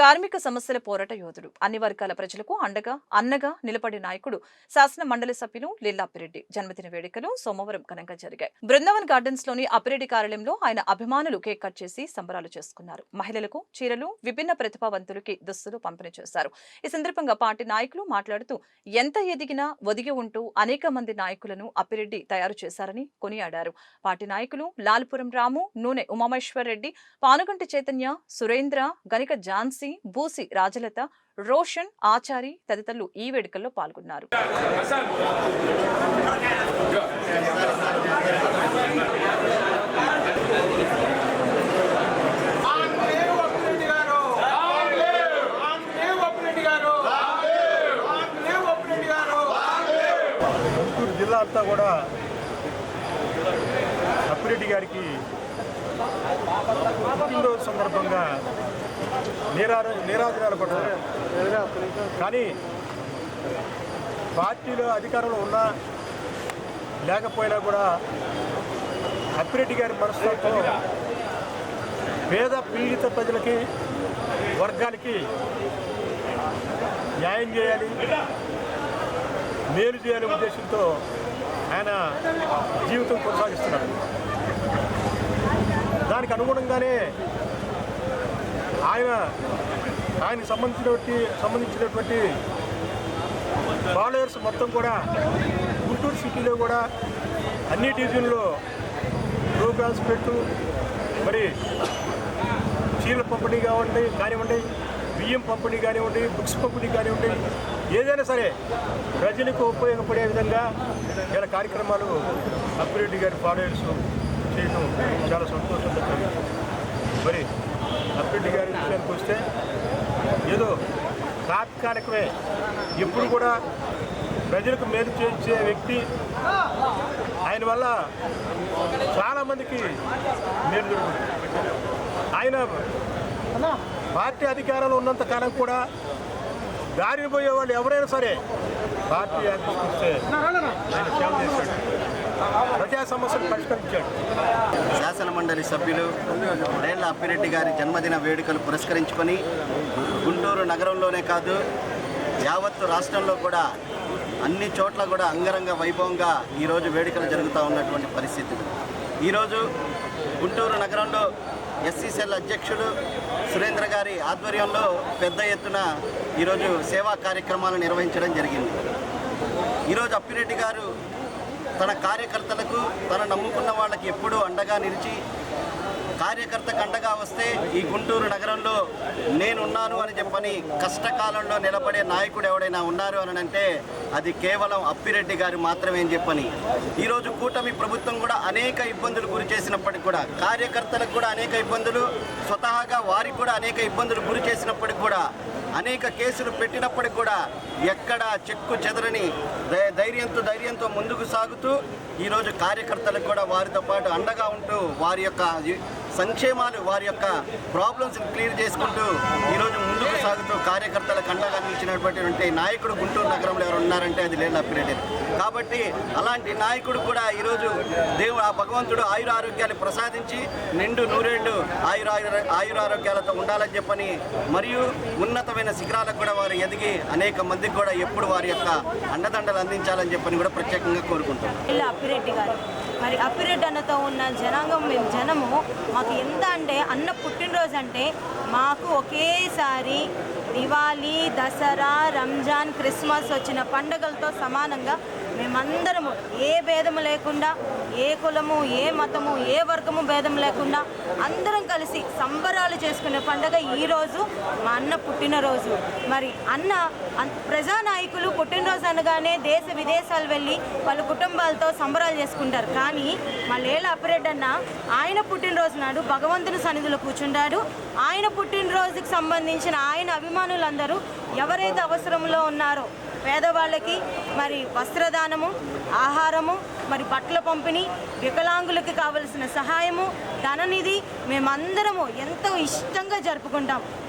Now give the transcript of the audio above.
కార్మిక సమస్యల పోరాట యోధుడు. అన్ని వర్గాల ప్రజలకు అండగా అన్నగా నిలబడి నాయకుడు శాసన మండలి సభ్యులు లిల్లా అప్పిరెడ్డి. జన్మదిన వేడుకలు సోమవారం ఘనంగా జరిగాయి. బృందావన్ గార్డెన్స్లోని అప్పిరెడ్డి కార్యాలయంలో ఆయన అభిమానులు కేక్ కట్ చేసి సంబరాలు చేసుకున్నారు. మహిళలకు చీరలు విభిన్న ప్రతిభావంతులకి దుస్తులు పంపిణీ చేశారు. ఈ సందర్భంగా పార్టీ నాయకులు మాట్లాడుతూ ఎంత ఎదిగినా ఒదిగి ఉంటూ అనేక మంది నాయకులను అప్పిరెడ్డి తయారు చేశారని కొనియాడారు. పార్టీ నాయకులు లాల్పురం రాము నూనె ఉమామేశ్వర్ రెడ్డి పానుగంటి చైతన్య సురేంద్ర గనిక ఝాన్సీ బూసి రాజలత రోషన్ ఆచారి తదితరులు ఈ వేడుకల్లో పాల్గొన్నారు. గుంటూరు జిల్లా అంతా కూడా అప్పిరెడ్డి గారికి పుట్టినరోజు సందర్భంగా నీరార నీరాజనాలు పడ్డారు కానీ పార్టీలో అధికారంలో ఉన్నా లేకపోయినా కూడా అప్పిరెడ్డి గారి మనస్తత్వం పేద పీడిత ప్రజలకి వర్గాలకి న్యాయం చేయాలి మేలు చేయాలనే ఉద్దేశంతో ఆయన జీవితం కొనసాగిస్తున్నాడు. దానికి అనుగుణంగానే ఆయన ఆయనకు సంబంధించినటువంటి సంబంధించినటువంటి ఫాలోయర్స్ మొత్తం కూడా గుంటూరు సిటీలో కూడా అన్ని డివిజన్లో ప్రోగ్రామ్స్ పెట్టు మరి చీరల పంపిణీ కావండి కానివ్వండి బియ్యం పంపిణీ కానివ్వండి బుక్స్ పంపిణీ కానివ్వండి ఏదైనా సరే ప్రజలకు ఉపయోగపడే విధంగా ఇలా కార్యక్రమాలు అప్పిరెడ్డి గారి ఫాలోయర్స్ చేయటం చాలా సంతోషం మరి అప్పిరెడ్డి గారి విషయానికి వస్తే ఏదో తాత్కాలికమే. ఎప్పుడు కూడా ప్రజలకు మేలు చేయించే వ్యక్తి ఆయన వల్ల చాలామందికి మేలు జరుగుతుంది. ఆయన పార్టీ అధికారంలో ఉన్నంత కాలం కూడా దారిని పోయే వాళ్ళు ఎవరైనా సరే పార్టీ వస్తే ఆయన సేవ చేశాడు ప్రజా సమస్యలు పరిష్కరించాడు. శాసన మండలి సభ్యులు రేళ్ళ అప్పిరెడ్డి గారి జన్మదిన వేడుకలు పురస్కరించుకొని గుంటూరు నగరంలోనే కాదు యావత్తు రాష్ట్రంలో కూడా అన్ని చోట్ల కూడా అంగరంగ వైభవంగా ఈరోజు వేడుకలు జరుగుతూ ఉన్నటువంటి పరిస్థితులు ఈరోజు గుంటూరు నగరంలో ఎస్సీసీఎల్ అధ్యక్షుడు సురేంద్ర గారి ఆధ్వర్యంలో పెద్ద ఎత్తున ఈరోజు సేవా కార్యక్రమాలు నిర్వహించడం జరిగింది. ఈరోజు అప్పిరెడ్డి గారు తన కార్యకర్తలకు తన నమ్ముకున్న వాళ్ళకి ఎప్పుడూ అండగా నిలిచి కార్యకర్తకు అండగా వస్తే ఈ గుంటూరు నగరంలో నేనున్నాను అని చెప్పని కష్టకాలంలో నిలబడే నాయకుడు ఎవడైనా ఉన్నారు అని అంటే అది కేవలం అప్పిరెడ్డి గారు మాత్రమే అని చెప్పని. ఈరోజు కూటమి ప్రభుత్వం కూడా అనేక ఇబ్బందులు గురి చేసినప్పటికి కూడా కార్యకర్తలకు కూడా అనేక ఇబ్బందులు స్వతహాగా వారికి కూడా అనేక ఇబ్బందులు గురి చేసినప్పటికి కూడా అనేక కేసులు పెట్టినప్పటికి కూడా ఎక్కడ చెక్కు చెదరని ధైర్యంతో ధైర్యంతో ముందుకు సాగుతూ ఈరోజు కార్యకర్తలకు కూడా వారితో పాటు అండగా ఉంటూ వారి యొక్క సంక్షేమాలు వారి యొక్క ప్రాబ్లమ్స్ క్లియర్ చేసుకుంటూ ఈరోజు ముందుకు సాగుతూ కార్యకర్తలకు అండగా నిలిచినటువంటి నాయకుడు గుంటూరు నగరంలో ఎవరు ఉన్నారంటే అది లేని అప్పిరెడ్డి కాబట్టి అలాంటి నాయకుడు కూడా ఈరోజు దేవుడు ఆ భగవంతుడు ఆయుర ఆరోగ్యాన్ని ప్రసాదించి నిండు నూరేళ్ళు ఆయుర ఆయురారోగ్యాలతో ఉండాలని చెప్పని మరియు ఉన్నతమైన శిఖరాలకు కూడా వారు ఎదిగి అనేక మందికి కూడా ఎప్పుడు వారి యొక్క అండదండలు అందించాలని చెప్పని కూడా ప్రత్యేకంగా కోరుకుంటున్నాం. అప్పిరెడ్డి గారు. మరి అప్పిరెడ్డి అన్నతో ఉన్న జనాంగం మేము జనము మాకు ఎంత అంటే అన్న పుట్టినరోజు అంటే మాకు ఒకేసారి దివాళీ దసరా రంజాన్ క్రిస్మస్ వచ్చిన పండుగలతో సమానంగా మేమందరము ఏ భేదము లేకుండా ఏ కులము ఏ మతము ఏ వర్గము భేదం లేకుండా అందరం కలిసి సంబరాలు చేసుకునే పండుగ ఈరోజు మా అన్న పుట్టినరోజు. మరి అన్న ప్రజానాయ పుట్టినరోజు అనగానే దేశ విదేశాలు వెళ్ళి వాళ్ళ కుటుంబాలతో సంబరాలు చేసుకుంటారు. కానీ మా లేల అప్పిరెడ్డి అన్న ఆయన పుట్టినరోజు నాడు భగవంతుని సన్నిధిలో కూర్చుంటాడు. ఆయన పుట్టినరోజుకి సంబంధించిన ఆయన అభిమానులందరూ ఎవరైతే అవసరంలో ఉన్నారో పేదవాళ్ళకి మరి వస్త్రదానము ఆహారము మరి బట్టల పంపిణీ వికలాంగులకి కావలసిన సహాయము ధననిధి మేమందరము ఎంతో ఇష్టంగా జరుపుకుంటాం.